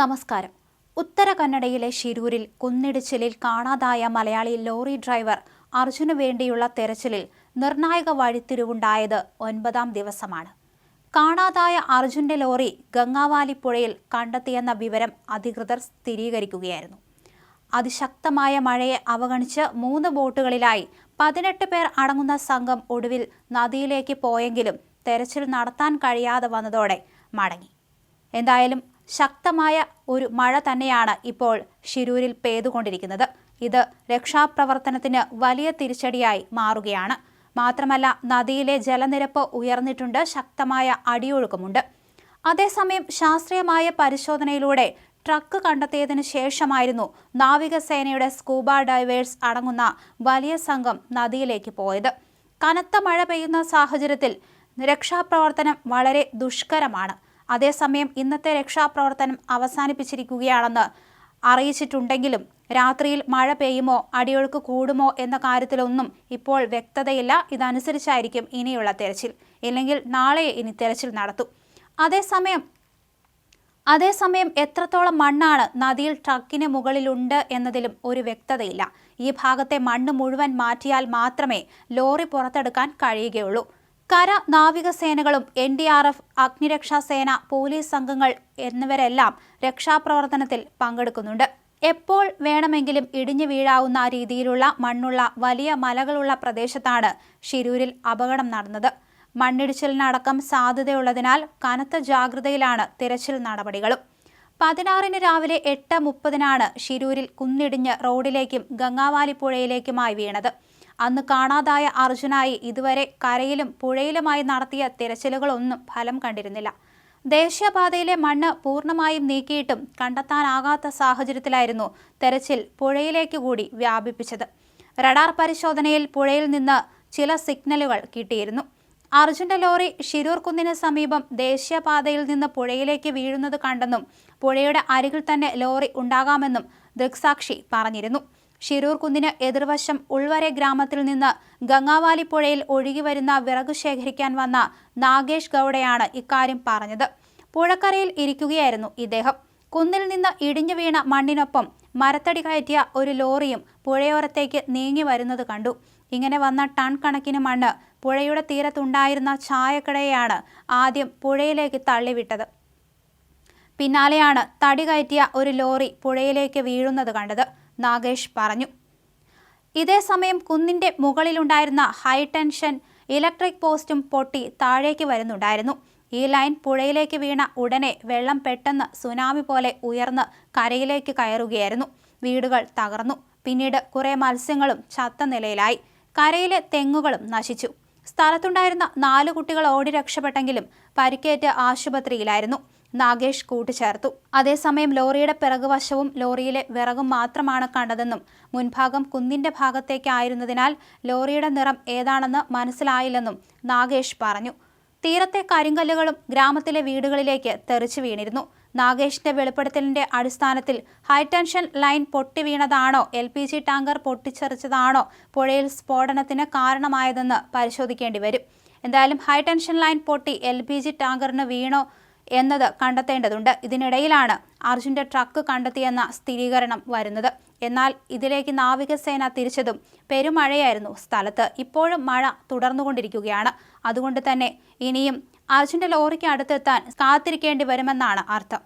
നമസ്കാരം. ഉത്തര കന്നഡയിലെ ഷിരൂരിൽ കുന്നിടിച്ചിലിൽ കാണാതായ Malayali lorry driver അർജുന് വേണ്ടിയുള്ള തെരച്ചിലിൽ നിർണായക വഴിത്തിരിവുണ്ടായത് ഒൻപതാം ദിവസമാണ്. കാണാതായ അർജുന്റെ ലോറി ഗംഗാവാലി പുഴയിൽ കണ്ടെത്തിയെന്ന വിവരം അധികൃതർ സ്ഥിരീകരിക്കുകയായിരുന്നു. അതിശക്തമായ മഴയെ അവഗണിച്ച് മൂന്ന് ബോട്ടുകളിലായി പതിനെട്ട് പേർ അടങ്ങുന്ന സംഘം ഒടുവിൽ നദിയിലേക്ക് പോയെങ്കിലും തെരച്ചിൽ നടത്താൻ കഴിയാതെ വന്നതോടെ മടങ്ങി. എന്തായാലും ശക്തമായ ഒരു മഴ തന്നെയാണ് ഇപ്പോൾ ഷിരൂരിൽ പെയ്തുകൊണ്ടിരിക്കുന്നത്. ഇത് രക്ഷാപ്രവർത്തനത്തിന് വലിയ തിരിച്ചടിയായി മാറുകയാണ്. മാത്രമല്ല നദിയിലെ ജലനിരപ്പ് ഉയർന്നിട്ടുണ്ട് ശക്തമായ അടിയൊഴുക്കുമുണ്ട്. അതേസമയം ശാസ്ത്രീയമായ പരിശോധനയിലൂടെ ട്രക്ക് കണ്ടെത്തിയതിനു ശേഷമായിരുന്നു നാവികസേനയുടെ സ്കൂബ ഡൈവേഴ്സ് അടങ്ങുന്ന വലിയ സംഘം നദിയിലേക്ക് പോയത്. കനത്ത മഴ പെയ്യുന്ന സാഹചര്യത്തിൽ രക്ഷാപ്രവർത്തനം വളരെ ദുഷ്കരമാണ്. അതേസമയം ഇന്നത്തെ രക്ഷാപ്രവർത്തനം അവസാനിപ്പിച്ചിരിക്കുകയാണെന്ന് അറിയിച്ചിട്ടുണ്ടെങ്കിലും രാത്രിയിൽ മഴ പെയ്യുമോ അടിയൊഴുക്ക് കൂടുമോ എന്ന കാര്യത്തിലൊന്നും ഇപ്പോൾ വ്യക്തതയില്ല. ഇതനുസരിച്ചായിരിക്കും ഇനിയുള്ള തെരച്ചിൽ. ഇല്ലെങ്കിൽ നാളെ ഇനി തെരച്ചിൽ നടത്തും. അതേസമയം അതേസമയം എത്രത്തോളം മണ്ണാണ് നദിയിൽ ട്രക്കിന് മുകളിലുണ്ട് എന്നതിലും ഒരു വ്യക്തതയില്ല. ഈ ഭാഗത്തെ മണ്ണ് മുഴുവൻ മാറ്റിയാൽ മാത്രമേ ലോറി പുറത്തെടുക്കാൻ കഴിയുകയുള്ളൂ. കര നാവികസേനകളും എൻ ഡി ആർ എഫ് അഗ്നിരക്ഷാസേന പോലീസ് സംഘങ്ങൾ എന്നിവരെല്ലാം രക്ഷാപ്രവർത്തനത്തിൽ പങ്കെടുക്കുന്നുണ്ട്. എപ്പോൾ വേണമെങ്കിലും ഇടിഞ്ഞു വീഴാവുന്ന രീതിയിലുള്ള മണ്ണുള്ള വലിയ മലകളുള്ള പ്രദേശത്താണ് ഷിരൂരിൽ അപകടം നടന്നത്. മണ്ണിടിച്ചിലിനടക്കം സാധ്യതയുള്ളതിനാൽ കനത്ത ജാഗ്രതയിലാണ് തിരച്ചിൽ നടപടികളും. പതിനാറിന് രാവിലെ എട്ട് മുപ്പതിനാണ് ഷിരൂരിൽ കുന്നിടിഞ്ഞ് റോഡിലേക്കും ഗംഗാവാലി പുഴയിലേക്കുമായി വീണത്. അന്ന് കാണാതായ അർജുനായി ഇതുവരെ കരയിലും പുഴയിലുമായി നടത്തിയ തിരച്ചിലുകളൊന്നും ഫലം കണ്ടിരുന്നില്ല. ദേശീയപാതയിലെ മണ്ണ് പൂർണമായും നീക്കിയിട്ടും കണ്ടെത്താനാകാത്ത സാഹചര്യത്തിലായിരുന്നു തെരച്ചിൽ പുഴയിലേക്ക് കൂടി വ്യാപിപ്പിച്ചത്. റഡാർ പരിശോധനയിൽ പുഴയിൽ നിന്ന് ചില സിഗ്നലുകൾ കിട്ടിയിരുന്നു. അർജുന്റെ ലോറി ഷിരൂർ കുന്നിന് സമീപം ദേശീയപാതയിൽ നിന്ന് പുഴയിലേക്ക് വീഴുന്നത് കണ്ടെന്നും പുഴയുടെ അരികിൽ തന്നെ ലോറി ഉണ്ടാകാമെന്നും ദൃക്സാക്ഷി പറഞ്ഞിരുന്നു. ഷിരൂർ കുന്നിന് എതിർവശം ഉൾവരെ ഗ്രാമത്തിൽ നിന്ന് ഗംഗാവാലി പുഴയിൽ ഒഴുകി വരുന്ന വിറക് ശേഖരിക്കാൻ വന്ന നാഗേഷ് ഗൌഡയാണ് ഇക്കാര്യം പറഞ്ഞത്. പുഴക്കരയിൽ ഇരിക്കുകയായിരുന്നു ഇദ്ദേഹം. കുന്നിൽ നിന്ന് ഇടിഞ്ഞു വീണ മണ്ണിനൊപ്പം മരത്തടി കയറ്റിയ ഒരു ലോറിയും പുഴയോരത്തേക്ക് നീങ്ങി വരുന്നത് കണ്ടു. ഇങ്ങനെ വന്ന ടൺ കണക്കിന് മണ്ണ് പുഴയുടെ തീരത്തുണ്ടായിരുന്ന ചായക്കടയെയാണ് ആദ്യം പുഴയിലേക്ക് തള്ളിവിട്ടത്. പിന്നാലെയാണ് തടി കയറ്റിയ ഒരു ലോറി പുഴയിലേക്ക് വീഴുന്നത് കണ്ടത്. നാഗേഷ് പറഞ്ഞു. ഇതേസമയം കുന്നിന്റെ മുകളിലുണ്ടായിരുന്ന ഹൈ ടെൻഷൻ ഇലക്ട്രിക് പോസ്റ്റും പൊട്ടി താഴേക്ക് വരുന്നുണ്ടായിരുന്നു. ഈ ലൈൻ പുഴയിലേക്ക് വീണ ഉടനെ വെള്ളം പെട്ടെന്ന് സുനാമി പോലെ ഉയർന്ന് കരയിലേക്ക് കയറുകയായിരുന്നു. വീടുകൾ തകർന്നു. പിന്നീട് കുറേ മത്സ്യങ്ങളും ചത്ത നിലയിലായി. കരയിലെ തെങ്ങുകളും നശിച്ചു. സ്ഥലത്തുണ്ടായിരുന്ന നാലു കുട്ടികൾ ഓടി രക്ഷപ്പെട്ടെങ്കിലും പരിക്കേറ്റ് ആശുപത്രിയിലായിരുന്നു. നാഗേഷ് കൂട്ടിച്ചേർത്തു. അതേസമയം ലോറിയുടെ പിറകുവശവും ലോറിയിലെ വിറകും മാത്രമാണ് കണ്ടതെന്നും മുൻഭാഗം കുന്നിന്റെ ഭാഗത്തേക്കായിരുന്നതിനാൽ ലോറിയുടെ നിറം ഏതാണെന്ന് മനസ്സിലായില്ലെന്നും നാഗേഷ് പറഞ്ഞു. തീരത്തെ കരിങ്കല്ലുകളും ഗ്രാമത്തിലെ വീടുകളിലേക്ക് തെറിച്ചു വീണിരുന്നു. നാഗേഷിന്റെ വെളിപ്പെടുത്തലിന്റെ അടിസ്ഥാനത്തിൽ ഹൈടെൻഷൻ ലൈൻ പൊട്ടി വീണതാണോ എൽ പി ജി ടാങ്കർ പൊട്ടിച്ചെറിച്ചതാണോ പുഴയിൽ സ്ഫോടനത്തിന് കാരണമായതെന്ന് പരിശോധിക്കേണ്ടി വരും. എന്തായാലും ഹൈടെൻഷൻ ലൈൻ പൊട്ടി എൽ പി ജി ടാങ്കറിന് വീണോ എന്നത് കണ്ടെത്തേണ്ടതുണ്ട്. ഇതിനിടയിലാണ് അർജുന്റെ ട്രക്ക് കണ്ടെത്തിയെന്ന സ്ഥിരീകരണം വരുന്നത്. എന്നാൽ ഇതിലേക്ക് നാവികസേന തിരിച്ചതും പെരുമഴയായിരുന്നു സ്ഥലത്ത്. ഇപ്പോഴും മഴ തുടർന്നുകൊണ്ടിരിക്കുകയാണ്. അതുകൊണ്ട് തന്നെ ഇനിയും അർജുന്റെ ലോറിക്ക് അടുത്തെത്താൻ കാത്തിരിക്കേണ്ടി വരുമെന്നാണ് അർത്ഥം.